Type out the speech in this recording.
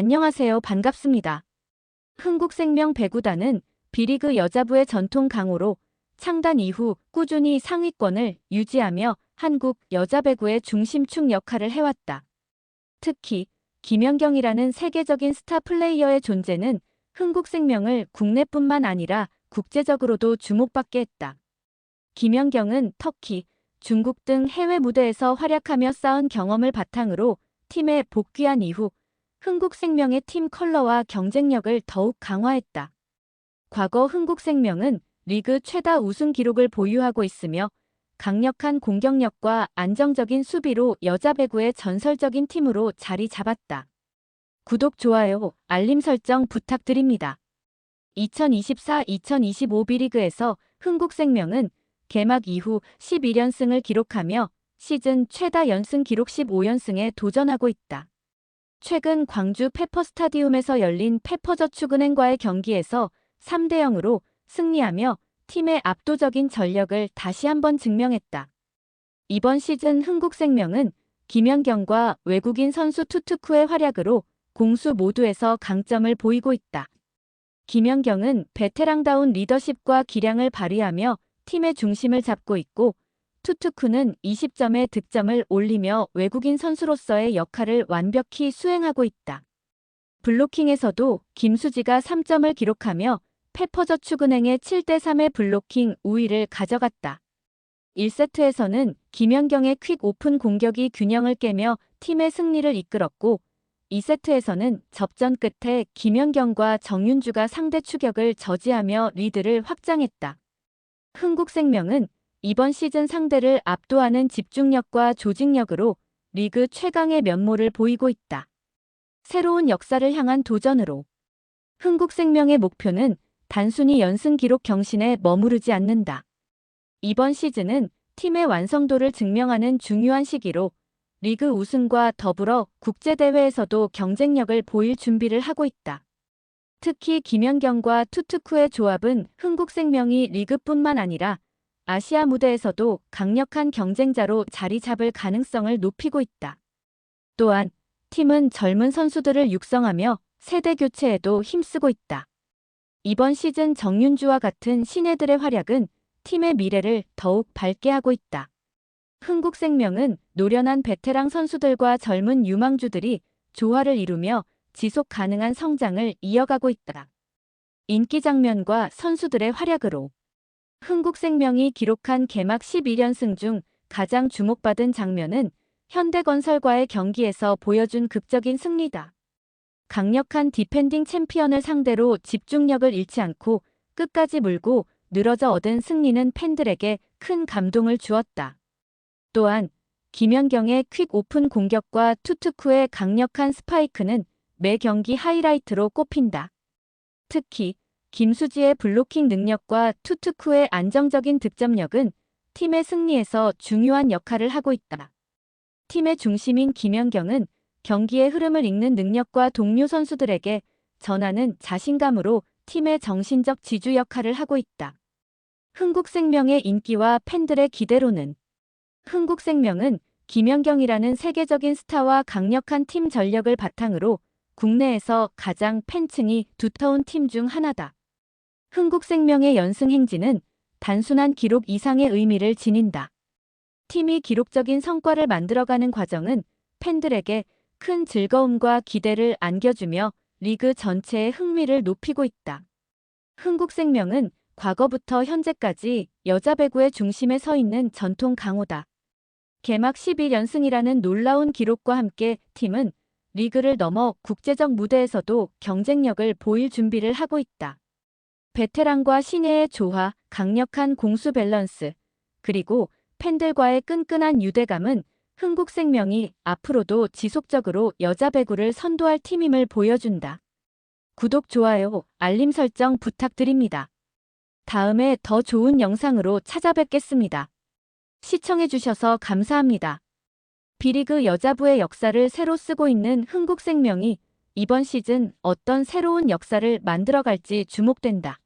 안녕하세요. 반갑습니다. 흥국생명 배구단은 B리그 여자부의 전통 강호로 창단 이후 꾸준히 상위권을 유지하며 한국 여자 배구의 중심축 역할을 해왔다. 특히 김연경이라는 세계적인 스타 플레이어의 존재는 흥국생명을 국내뿐만 아니라 국제적으로도 주목받게 했다. 김연경은 터키, 중국 등 해외 무대에서 활약하며 쌓은 경험을 바탕으로 팀에 복귀한 이후 흥국생명의 팀 컬러와 경쟁력을 더욱 강화했다. 과거 흥국생명은 리그 최다 우승 기록을 보유하고 있으며 강력한 공격력과 안정적인 수비로 여자 배구의 전설적인 팀으로 자리 잡았다. 구독, 좋아요, 알림 설정 부탁드립니다. 2024-2025 B리그에서 흥국생명은 개막 이후 11연승을 기록하며 시즌 최다 연승 기록 15연승에 도전하고 있다. 최근 광주 페퍼스타디움에서 열린 페퍼저축은행과의 경기에서 3대 0으로 승리하며 팀의 압도적인 전력을 다시 한번 증명했다. 이번 시즌 흥국생명은 김연경과 외국인 선수 투투쿠의 활약으로 공수 모두에서 강점을 보이고 있다. 김연경은 베테랑다운 리더십과 기량을 발휘하며 팀의 중심을 잡고 있고 투투쿠는 20점의 득점을 올리며 외국인 선수로서의 역할을 완벽히 수행하고 있다. 블로킹에서도 김수지가 3점을 기록하며 페퍼저축은행의 7대3의 블로킹 우위를 가져갔다. 1세트에서는 김연경의 퀵 오픈 공격이 균형을 깨며 팀의 승리를 이끌었고 2세트에서는 접전 끝에 김연경과 정윤주가 상대 추격을 저지하며 리드를 확장했다. 흥국생명은 이번 시즌 상대를 압도하는 집중력과 조직력으로 리그 최강의 면모를 보이고 있다. 새로운 역사를 향한 도전으로 흥국생명의 목표는 단순히 연승 기록 경신에 머무르지 않는다. 이번 시즌은 팀의 완성도를 증명하는 중요한 시기로 리그 우승과 더불어 국제대회에서도 경쟁력을 보일 준비를 하고 있다. 특히 김연경과 투투쿠의 조합은 흥국생명이 리그뿐만 아니라 아시아 무대에서도 강력한 경쟁자로 자리 잡을 가능성을 높이고 있다. 또한 팀은 젊은 선수들을 육성하며 세대 교체에도 힘쓰고 있다. 이번 시즌 정윤주와 같은 신예들의 활약은 팀의 미래를 더욱 밝게 하고 있다. 흥국생명은 노련한 베테랑 선수들과 젊은 유망주들이 조화를 이루며 지속 가능한 성장을 이어가고 있다. 인기 장면과 선수들의 활약으로 흥국생명이 기록한 개막 11연승 중 가장 주목받은 장면은 현대건설과의 경기에서 보여준 극적인 승리다. 강력한 디펜딩 챔피언을 상대로 집중력을 잃지 않고 끝까지 물고 늘어져 얻은 승리는 팬들에게 큰 감동을 주었다. 또한 김연경의 퀵 오픈 공격과 투투쿠의 강력한 스파이크는 매 경기 하이라이트로 꼽힌다. 특히 김수지의 블로킹 능력과 투투쿠의 안정적인 득점력은 팀의 승리에서 중요한 역할을 하고 있다. 팀의 중심인 김연경은 경기의 흐름을 읽는 능력과 동료 선수들에게 전하는 자신감으로 팀의 정신적 지주 역할을 하고 있다. 흥국생명의 인기와 팬들의 기대로는 흥국생명은 김연경이라는 세계적인 스타와 강력한 팀 전력을 바탕으로 국내에서 가장 팬층이 두터운 팀 중 하나다. 흥국생명의 연승 행진은 단순한 기록 이상의 의미를 지닌다. 팀이 기록적인 성과를 만들어가는 과정은 팬들에게 큰 즐거움과 기대를 안겨주며 리그 전체의 흥미를 높이고 있다. 흥국생명은 과거부터 현재까지 여자 배구의 중심에 서 있는 전통 강호다. 개막 11연승이라는 놀라운 기록과 함께 팀은 리그를 넘어 국제적 무대에서도 경쟁력을 보일 준비를 하고 있다. 베테랑과 신예의 조화, 강력한 공수 밸런스, 그리고 팬들과의 끈끈한 유대감은 흥국생명이 앞으로도 지속적으로 여자 배구를 선도할 팀임을 보여준다. 구독, 좋아요, 알림 설정 부탁드립니다. 다음에 더 좋은 영상으로 찾아뵙겠습니다. 시청해주셔서 감사합니다. B리그 여자부의 역사를 새로 쓰고 있는 흥국생명이 이번 시즌 어떤 새로운 역사를 만들어갈지 주목된다.